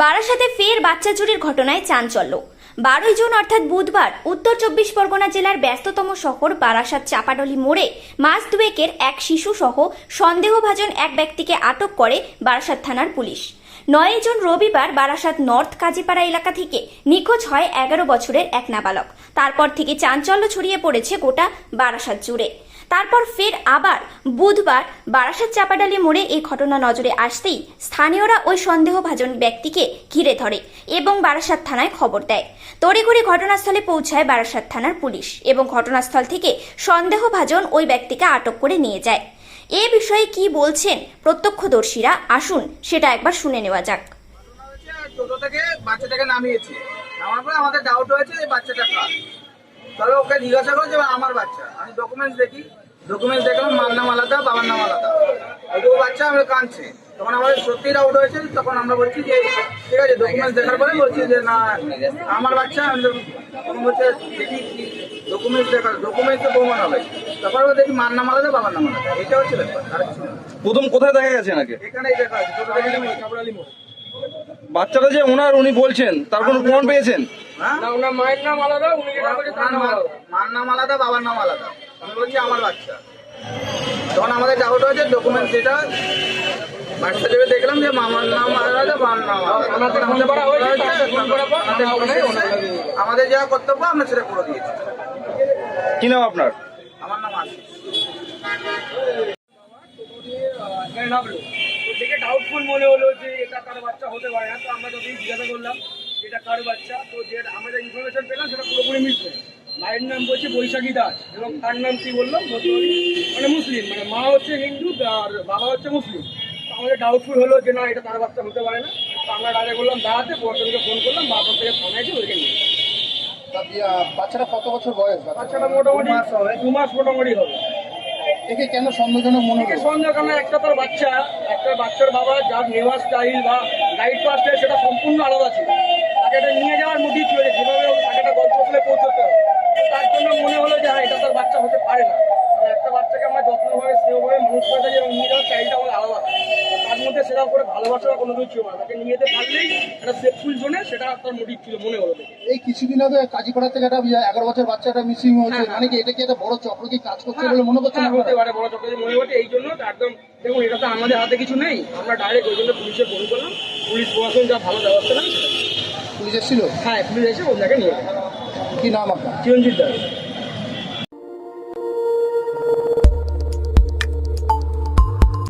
বারাসাতে ফের বাচ্চা চুরির ঘটনায় চাঞ্চল্য। বারোই জুন, অর্থাৎ বুধবার, উত্তর চব্বিশ পরগনা জেলার ব্যস্ততম শহর বারাসাত চাপাডলি মোড়ে মাস দুয়েকের এক শিশু সহ সন্দেহভাজন এক ব্যক্তিকে আটক করে বারাসাত থানার পুলিশ। নয় জুন রবিবার বারাসাত নর্থ কাজীপাড়া এলাকা থেকে নিখোঁজ হয় এগারো বছরের এক নাবালক। তারপর থেকে চাঞ্চল্য ছড়িয়ে পড়েছে গোটা বারাসাত জুড়ে। তারপর ফের আবার বুধবার বারাসাত চাপাডালি মোড়ে এই ঘটনা নজরে আসতেই স্থানীয়রা ওই সন্দেহভাজন ব্যক্তিকে ঘিরে ধরে এবং বারাসাত থানায় খবর দেয়। তড়িঘড়ি ঘটনাস্থলে পৌঁছায় বারাসাত থানার পুলিশ এবং ঘটনাস্থল থেকে সন্দেহভাজন ওই ব্যক্তিকে আটক করে নিয়ে যায়। এ বিষয়ে কি বলছেন প্রত্যক্ষদর্শীরা আসুন সেটা একবার শুনে নেওয়া যাক। টোটো থেকে বাচ্চাটাকে নামিয়েছে। আমাদের ডাউট হয়েছে বাচ্চাটা কার। জিজ্ঞাসা করো যে আমার বাচ্চা। আমি ডকুমেন্টস দেখি ডকুমেন্টস দেখলাম মার নাম আলাদা বাবার নাম আলাদা। ওইটুকু বাচ্চা আমরা কাঁদছে। তখন আমাদের সত্যি ডাউট হয়েছে তখন আমরা বলছি যে ঠিক আছে ডকুমেন্টস দেখার পরে বলছি যে না আমার বাচ্চা তখন বলছে দেখি ডকুমেন্টস দেখার ডকুমেন্টসে প্রমাণ হবে। তারপরে ও দেখি মার নাম আলাদা বাবার নাম আলাদা। এটা হচ্ছে ব্যাপার। আর প্রথম কোথায় দেখা গেছে নাকি? এখানেই দেখা আছে বাচ্চাটা যে ওনার উনি বলছেন তার কোনো প্রমাণ পেয়েছেন? হ্যাঁ না ওনার মায়ের নাম আলাদা উনি যেটা বলছে তার নাম আলাদা। মার নাম আলাদা বাবার নাম আলাদা। আমি বলছি আমার বাচ্চা। তখন আমাদের ডাউট হয়েছে ডকুমেন্ট যেটা বাচ্চা দেবে দেখলাম যে মামার নাম আলাদা বাবার নাম আলাদা। আমাদের যা কর্তব্য আমরা সেটা করে দিয়েছি। কি নাম আপনার? আমার নাম আশিস। দেখে ডাউটফুল মনে হলো যে এটা কার বাচ্চা হতে পারে না তো আমরা যতই জিজ্ঞাসা করলাম এটা কার বাচ্চা তো যে আমরা যে ইনফরমেশন পেলাম সেটা পুরোপুরি মিলছে মায়ের নাম বলছে বৈশাখী দাস এবং তার নাম কি বললাম? মানে মুসলিম মানে মা হচ্ছে হিন্দু আর বাবা হচ্ছে মুসলিম। আমাদের ডাউটফুল হলো যে না এটা তার বাচ্চা হতে পারে না। তো আমরা ডাইরেক্ট করলাম দাঁড়াতে প্রশাসনকে ফোন করলাম বা আপনার থেকে ফোন আছে ওইখানে নিয়ে বাচ্চাটা কত বছর বয়স? বাচ্চা বাচ্চাটা মোটামুটি দু মাস মোটামুটি হবে। একে কেন সন্দেহজনক মনে হয় হলো সন্দেহ কেন একটা তার বাচ্চা একটা বাচ্চার বাবা যার নেওয়ার স্টাইল বা গাইড পাস সেটা সম্পূর্ণ আলাদা ছিল। তাকে এটা নিয়ে যাওয়ার মুটি ছিল যেভাবে তাকে একটা গল্প করে পৌঁছতে হবে। তার জন্য মনে হলো যে হ্যাঁ এটা তার বাচ্চা হতে পারে না। একটা বাচ্চাকে আমরা যত্নভাবে স্নেহভাবে মানুষ করে সেটা করে ভালোবাসা বা কোনো কিছু ছিল না। তাকে নিয়ে যেতে পারলেই একটা সেফফুল জোনে সেটা তার মোটিভ ছিল মনে হলো দেখে। এই কিছুদিন আগে কাজীপাড়া থেকে একটা বিয়া- এগারো বছর বাচ্চাটা মিসিং হয়েছে। হ্যাঁ, হ্যাঁ। মানে কি এটা কি একটা বড় চক্র কি কাজ করছে বলে মনে হ্যাঁ, হতে পারে বড় চক্রের মনে হচ্ছে এই জন্য একদম দেখুন এটা তো আমাদের হাতে কিছু নেই। আমরা ডাইরেক্ট ওই জন্য পুলিশে ফোন করলাম। পুলিশ প্রশাসন যা ভালো ব্যবস্থা নেই পুলিশ এসেছিল? হ্যাঁ পুলিশ এসে ওনাকে নিয়ে কি নাম আপনার? চিরঞ্জিত দাস।